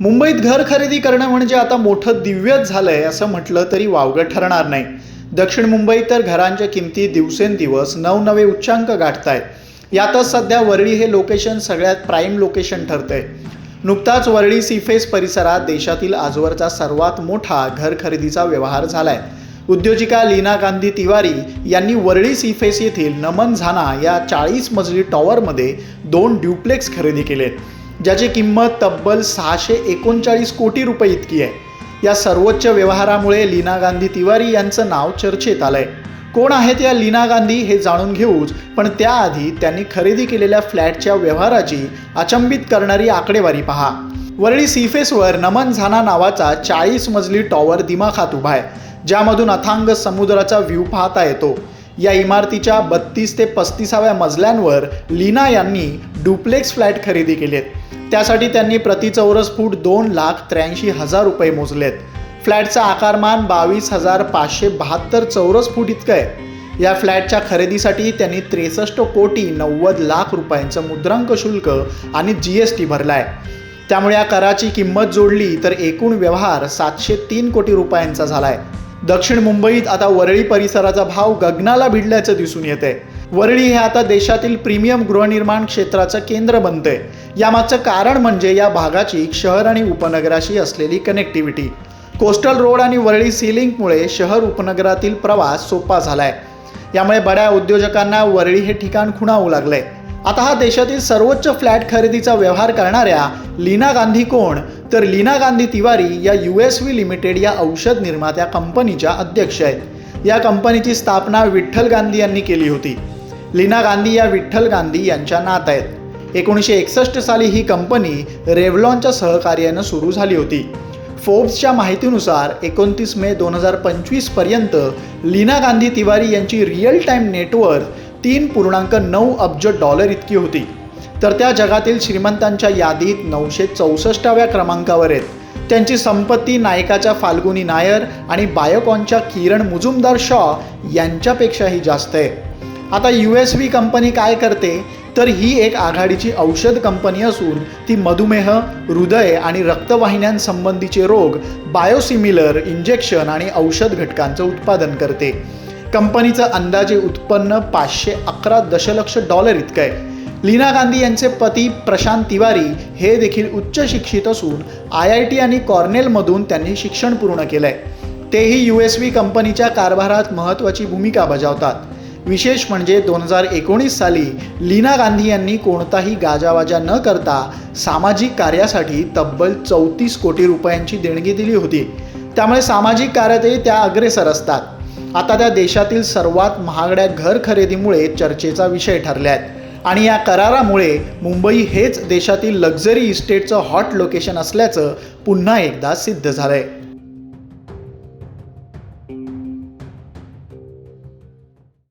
मुंबईत घर खरेदी करणं म्हणजे आता मोठं दिव्यच झालंय असं म्हटलं तरी वावगं ठरणार नाही. दक्षिण मुंबईत तर घरांच्या किमती दिवसेंदिवस नवनवे उच्चांक गाठतायत यातच सध्या वरळी हे लोकेशन सगळ्यात प्राईम लोकेशन ठरतंय. नुकताच वरळी सीफेस परिसरात देशातील आजवरचा सर्वात मोठा घर खरेदीचा व्यवहार झालाय. उद्योजिका लीना गांधी तिवारी यांनी वरळी सीफेस येथील नमन झाना या चाळीस मजली टॉवरमध्ये दोन ड्युप्लेक्स खरेदी केलेत. ज्याची किंमत तब्बल सहाशे एकोणचाळीस कोटी रुपये इतकी आहे. या सर्वोच्च व्यवहारामुळे लीना गांधी तिवारी यांचं नाव चर्चेत आलंय. कोण आहेत या लीना गांधी हे जाणून घेऊच पण त्याआधी त्यांनी खरेदी केलेल्या फ्लॅटच्या व्यवहाराची अचंबित करणारी आकडेवारी पहा. वरळी सीफेसवर नमन झाना नावाचा चाळीस मजली टॉवर दिमाखात उभा आहे ज्यामधून अथांग समुद्राचा व्ह्यू पाहता येतो. या इमारतीच्या बत्तीस ते पस्तीसाव्या मजल्यांवर लीना यांनी डुप्लेक्स फ्लॅट खरेदी केलेत. त्यासाठी त्यांनी प्रति चौरस फूट दोन लाख त्र्याऐंशी हजार रुपये मोजलेत. फ्लॅटचा आकारमान बावीस हजार पाचशे बहात्तर चौरस फूट इतकं आहे. या फ्लॅटच्या खरेदीसाठी त्यांनी त्रेसष्ट कोटी नव्वद लाख रुपयांचं मुद्रांक शुल्क आणि जी एस टी भरला आहे त्यामुळे या कराची किंमत जोडली तर एकूण व्यवहार सातशे तीन कोटी रुपयांचा झाला आहे दक्षिण मुंबईत आता वरळी परिसराचा भाव गगनाला भिडल्याचं दिसून येते वरळी हे आता देशातील प्रीमियम गृहनिर्माण क्षेत्राचं केंद्र बनतंय. यामागचं कारण म्हणजे या भागाची शहर आणि उपनगराशी असलेली कनेक्टिव्हिटी कोस्टल रोड आणि वरळी सिलिंकमुळे शहर उपनगरातील प्रवास सोपा झालाय. यामुळे बड्या उद्योजकांना वरळी हे ठिकाण खुणावू लागलंय. आता हा देशातील सर्वोच्च फ्लॅट खरेदीचा व्यवहार करणाऱ्या लीना गांधी कोण? तर लीना गांधी तिवारी या यू एस व्ही लिमिटेड या औषध निर्मात्या कंपनीच्या अध्यक्ष आहेत. या कंपनीची स्थापना विठ्ठल गांधी यांनी केली होती. लीना गांधी या विठ्ठल गांधी यांच्या नात आहेत. एकोणीसशे एकसष्ट साली ही कंपनी रेव्हलॉनच्या सहकार्यानं सुरू झाली होती. फोर्ब्सच्या माहितीनुसार एकोणतीस मे दोन हजार पंचवीसपर्यंत लीना गांधी तिवारी यांची रिअल टाईम नेटवर्क तीन पूर्णांक नऊ अब्ज डॉलर इतकी होती. तर त्या जगातील श्रीमंतांच्या यादीत नऊशे चौसष्टाव्या क्रमांकावर आहेत. त्यांची संपत्ती नायकाच्या फाल्गुनी नायर आणि बायोकॉनच्या किरण मुजुमदार शॉ यांच्यापेक्षाही जास्त आहे. आता यू एस व्ही कंपनी काय करते? तर ही एक आघाडीची औषध कंपनी असून ती मधुमेह हृदय आणि रक्तवाहिन्यांसंबंधीचे रोग बायोसिमिलर इंजेक्शन आणि औषध घटकांचं उत्पादन करते. कंपनीचं अंदाजे उत्पन्न पाचशे अकरा दशलक्ष डॉलर इतकं आहे. लीना गांधी यांचे पती प्रशांत तिवारी हे देखील उच्च शिक्षित असून आय आय टी आणि कॉर्नेलमधून त्यांनी शिक्षण पूर्ण केलं आहे तेही यू एस व्ही कंपनीच्या कारभारात महत्त्वाची भूमिका बजावतात. विशेष म्हणजे दोन हजार एकोणीस साली लीना गांधी यांनी कोणताही गाजावाजा न करता सामाजिक कार्यासाठी तब्बल चौतीस कोटी रुपयांची देणगी दिली होती. त्यामुळे सामाजिक कार्यातही त्या अग्रेसर असतात. आता त्या देशातील सर्वात महागड्या घर खरेदीमुळे चर्चेचा विषय ठरल्या आहेत. आणि या करारामुळे मुंबई हेच देशातील लक्झरी इस्टेटचं हॉट लोकेशन असल्याचं पुन्हा एकदा सिद्ध झालंय.